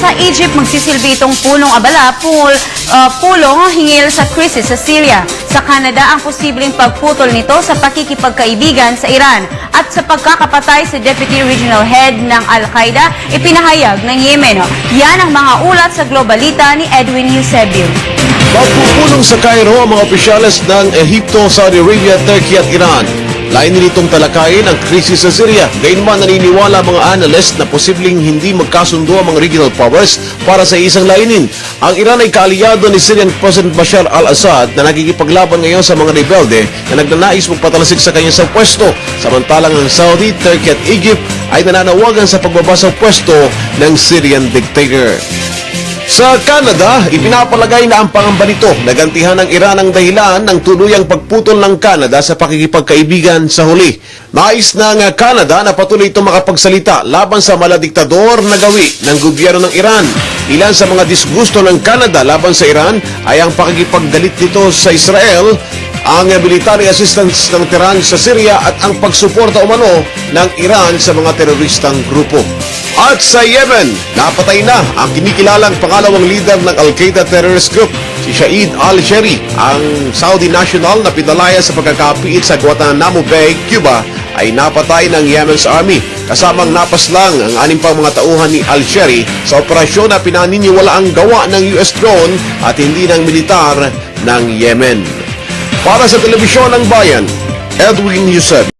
sa Egypt, magsisilbi itong punong abala, pul, uh, pulong hingil sa krisis sa Syria. Sa Canada, ang posibleng pagputol nito sa pakikipagkaibigan sa Iran. At sa pagkakapatay sa Deputy Regional Head ng Al-Qaeda, ipinahayag ng Yemen. Yan ang mga ulat sa Globalita ni Edwin Eusebio. Magpupulong sa Cairo ang mga opisyales ng Ehipto, Saudi Arabia, Turkey at Iran. Lain nitong talakayin ang krisis sa Syria. Gayunman naniniwala mga analyst na posibleng hindi magkasundo ang mga regional powers para sa isang layunin. Ang Iran ay kaalyado ni Syrian President Bashar al-Assad na nakikipaglaban ngayon sa mga rebelde na nagnanais magpatalasik sa kanya sa pwesto. Samantalang ang Saudi, Turkey at Egypt ay nananawagan sa pagbaba sa pwesto ng Syrian dictator. Sa Canada, ipinapalagay na ang pangamba nito na gantihan ng Iran ang dahilan ng tuluyang pagputol ng Canada sa pakikipagkaibigan sa huli. Nais ng Canada na patuloy itong makapagsalita laban sa maladiktador na gawi ng gobyerno ng Iran. Ilan sa mga disgusto ng Canada laban sa Iran ay ang pakikipaggalit nito sa Israel, ang military assistance ng Tehran sa Syria at ang pagsuporta umano ng Iran sa mga teroristang grupo. At sa Yemen, napatay na ang kinikilalang pangalawang leader ng Al-Qaeda terrorist group, si Shahid al-Shari. Ang Saudi national na pinalaya sa pagkakapiit sa Guantanamo Bay, Cuba, ay napatay ng Yemen's army. Kasamang napaslang ang anim pang mga tauhan ni al-Shari sa operasyon na pinaniniwala ang gawa ng US drone at hindi ng militar ng Yemen. Para sa Telebisyon ng Bayan, Edwin Yusef.